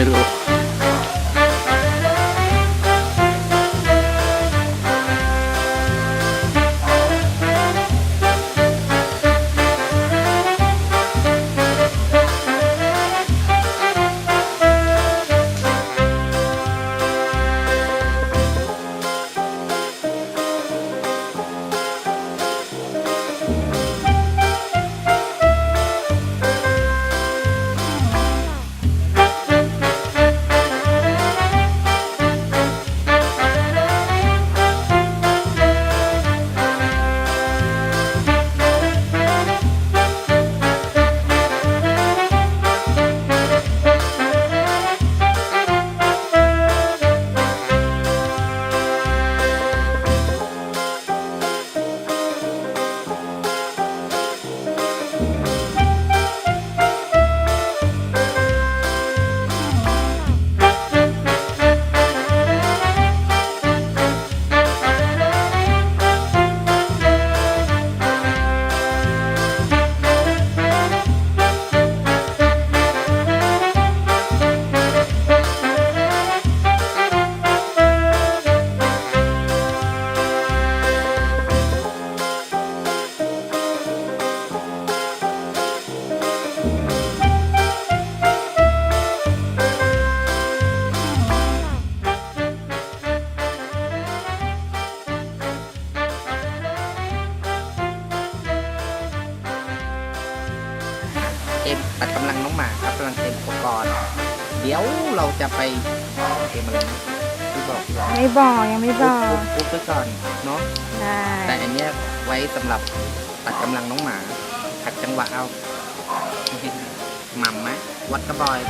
ไม่รู้เมตัดกำลังน้องหมาครับกำลังเต็มอุปกรณ์ เดี๋ยวเราจะไปเอ็มอะไรนะที่บอกที่บอกไม่บอกยังไม่บปุ๊อบกปุ๊บปุ๊บไปก่อนเนาะ ได้แต่อันเนี้ยไว้สำหรับตัดกำลังน้องหมาขัดจังหวะเอาหม่ำไหมวัดกระบอย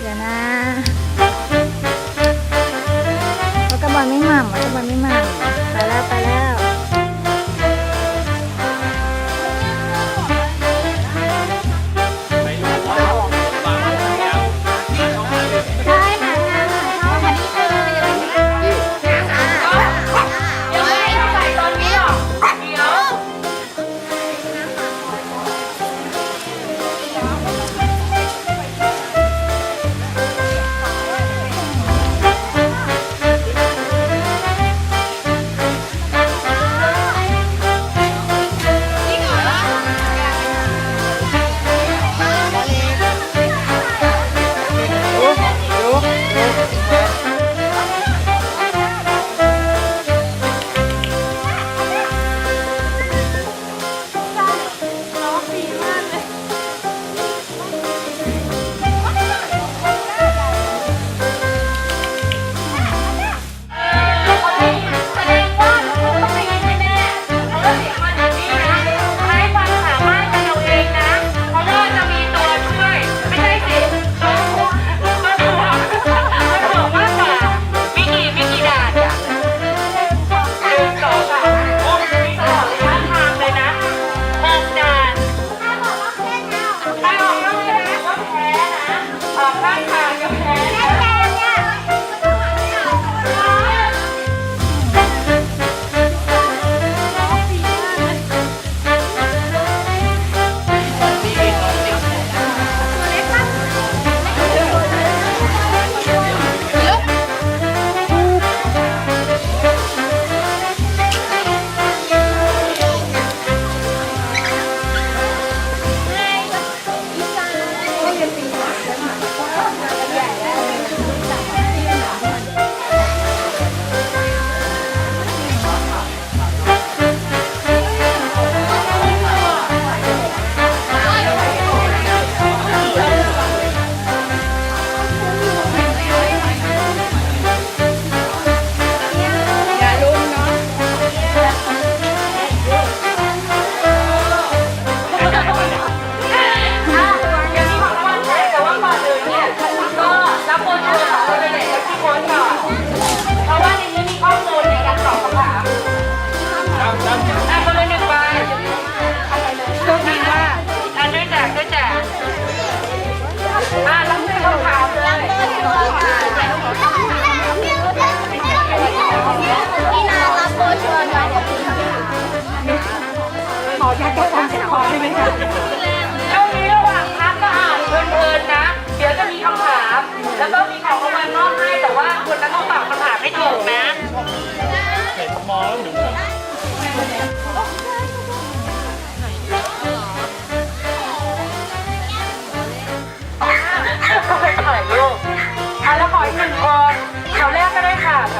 เดี๋ยวนะวัดกระบอลไม่หม่ำวัดกระบอลไม่หม่ำไปแล้วไปแล้ว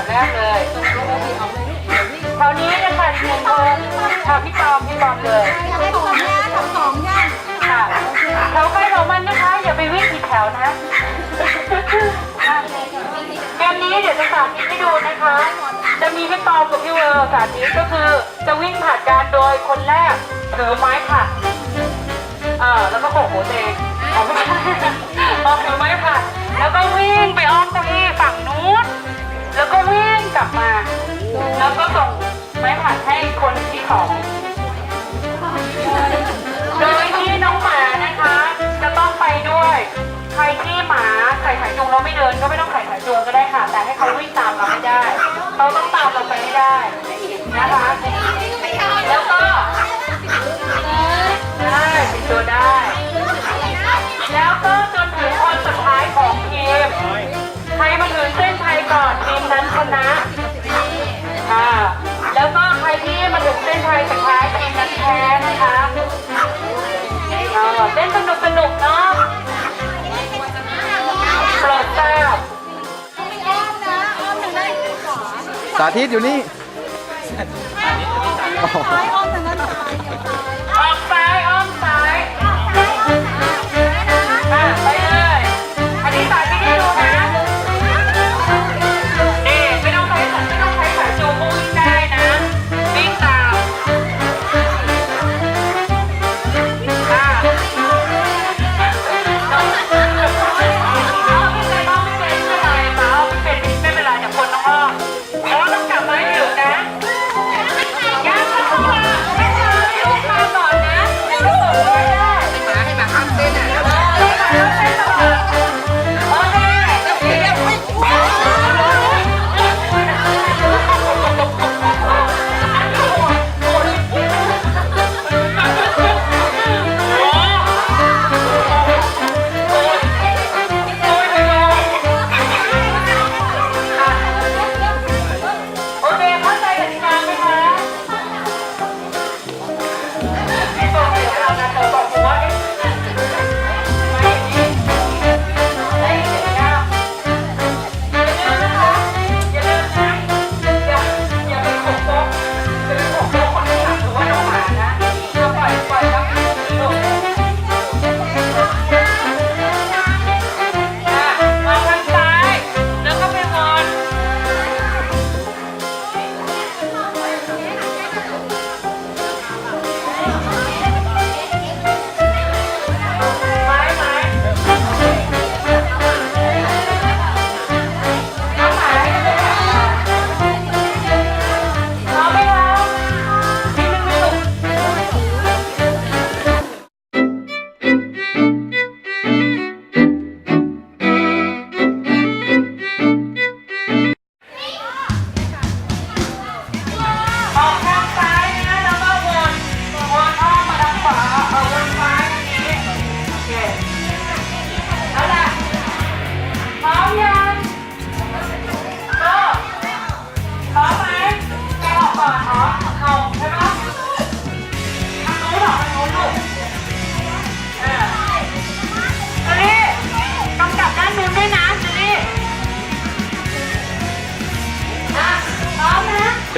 แรกเลยแถวนี้นะคะเรียนเชิญค่ะพี่ปอมพี่ปอมเลยค่ะแถวใกล้ของมันนะคะ อย่าไปวิ่งผิดแถวนะงานนี้เดี๋ยวจะสาธิตให้ดูนะคะ จะมีพี่ปอมกับพี่เวอร์สาธิตก็คือจะวิ่งผ่านการโดยคนแรกถือไม้ค่ะอ่าแล้วก็โขกหัวเองเอาไม่ใช่เอาถือไม้ค่ะแล้วก็วิ่ง กลับมา แล้วก็ส่งไม้ผัดให้คนที่ของโดยที่น้องหมานะคะ จะต้องไปด้วย ใครที่หมาใส่สายจูงแล้วไม่เดินก็ไม่ต้องใส่สายจูงก็ได้ค่ะ แต่ให้เขาวิ่งตามเราไม่ได้ เราต้องตามเราไปไม่ได้นะคะแล้วก็ได้ปิดตัวได้ แล้วก็ สาธิตอยู่นี่ ออมทางด้านซ้ายเดียวซ้า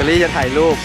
เจอรี่จะถ่ายรูป